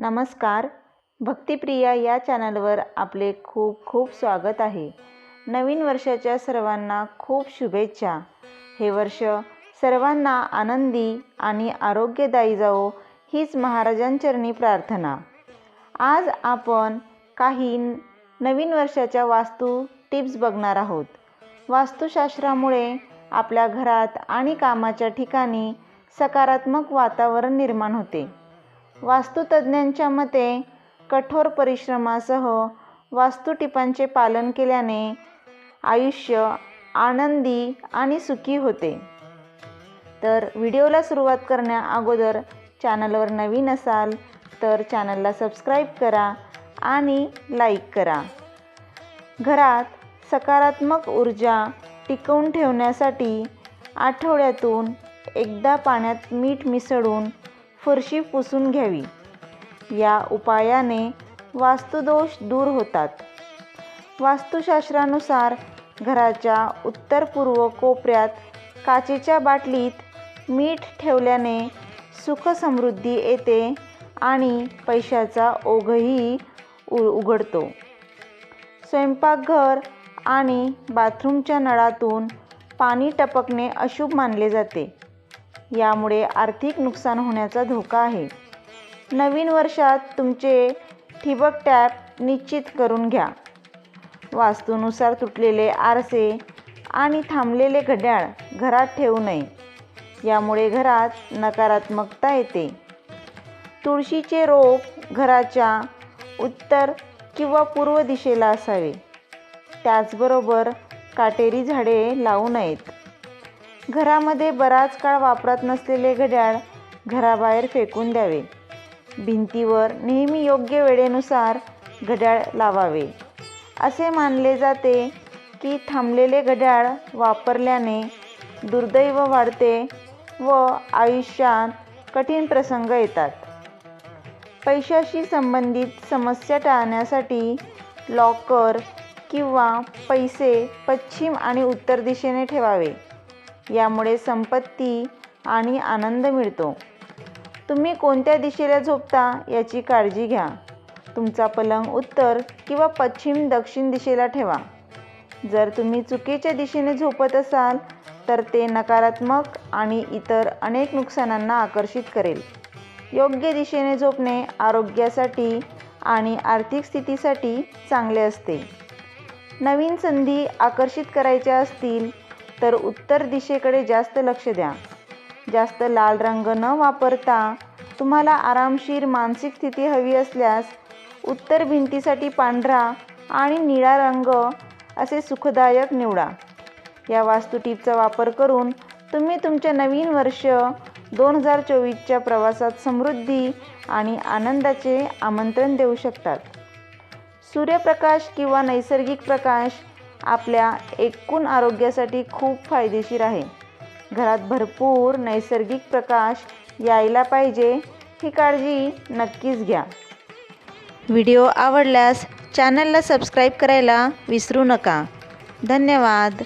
नमस्कार. भक्तिप्रिया या चॅनलवर आपले खूप खूप स्वागत आहे. नवीन वर्षाच्या सर्वांना खूप शुभेच्छा. हे वर्ष सर्वांना आनंदी आणि आरोग्यदायी जावो हीच महाराजांचरणी प्रार्थना. आज आपण काही नवीन वर्षाच्या वास्तू टिप्स बघणार आहोत. वास्तुशास्त्रामुळे आपल्या घरात आणि कामाच्या ठिकाणी सकारात्मक वातावरण निर्माण होते. वास्तुतज्ज्ञांच्या मते कठोर परिश्रमासह वास्तुटिपांचे पालन केल्याने आयुष्य आनंदी आणि सुखी होते. तर व्हिडिओला सुरुवात करण्या अगोदर चॅनलवर नवीन असाल तर चॅनलला सबस्क्राईब करा आणि लाईक करा. घरात सकारात्मक ऊर्जा टिकवून ठेवण्यासाठी आठवड्यातून एकदा पाण्यात मीठ मिसळून फरशी पुसून घ्यावी. या उपायाने वास्तुदोष दूर होतात. वास्तुशास्त्रानुसार घराच्या उत्तर पूर्व कोपऱ्यात काचेच्या बाटलीत मीठ ठेवल्याने सुखसमृद्धी येते आणि पैशाचा ओघही उ उघडतो. स्वयंपाकघर आणि बाथरूमच्या नळातून पाणी टपकणे अशुभ मानले जाते. यामुळे आर्थिक नुकसान होण्याचा धोका आहे. नवीन वर्षात तुमचे ठिबक टॅप निश्चित करून घ्या. वास्तूनुसार तुटलेले आरसे आणि थांबलेले घड्याळ घरात ठेवू नये. यामुळे घरात नकारात्मकता येते. तुळशीचे रोप घराच्या उत्तर किंवा पूर्व दिशेला असावे. त्याचबरोबर काटेरी झाडे लावू नयेत. घरामध्ये बराच काळ वापरत नसलेले घड्याळ घराबाहेर फेकून द्यावे. भिंतीवर नेहमी योग्य वेळेनुसार घड्याळ लावावे. असे मानले जाते की थांबलेले घड्याळ वापरल्याने दुर्दैव वाढते व आयुष्यात कठीण प्रसंग येतात. पैशाशी संबंधित समस्या टाळण्यासाठी लॉकर किंवा पैसे पश्चिम आणि उत्तर दिशेने ठेवावे. यामुळे संपत्ती आणि आनंद मिळतो. तुम्ही कोणत्या दिशेला झोपता याची काळजी घ्या. तुमचा पलंग उत्तर किंवा पश्चिम दक्षिण दिशेला ठेवा. जर तुम्ही चुकीच्या दिशेने झोपत असाल तर ते नकारात्मक आणि इतर अनेक नुकसानांना आकर्षित करेल. योग्य दिशेने झोपणे आरोग्यासाठी आणि आर्थिक स्थितीसाठी चांगले असते. नवीन संधी आकर्षित करायच्या असतील तर उत्तर दिशेकडे जास्त लक्ष द्या. जास्त लाल रंग न वापरता तुम्हाला आरामशीर मानसिक स्थिती हवी असल्यास उत्तर भिंतीसाठी पांढरा आणि निळा रंग असे सुखदायक निवडा. या वास्तू टिपचा वापर करून तुम्ही तुमच्या नवीन वर्ष दोन हजार चोवीसच्या प्रवासात समृद्धी आणि आनंदाचे आमंत्रण देऊ शकतात. सूर्यप्रकाश किंवा नैसर्गिक प्रकाश आपल्या एकूण आरोग्यासाठी खूप फायदेशीर आहे. घरात भरपूर नैसर्गिक प्रकाश यायला पाहिजे ही काळजी नक्कीच घ्या. व्हिडिओ आवडल्यास चॅनलला सबस्क्राईब करायला विसरू नका. धन्यवाद.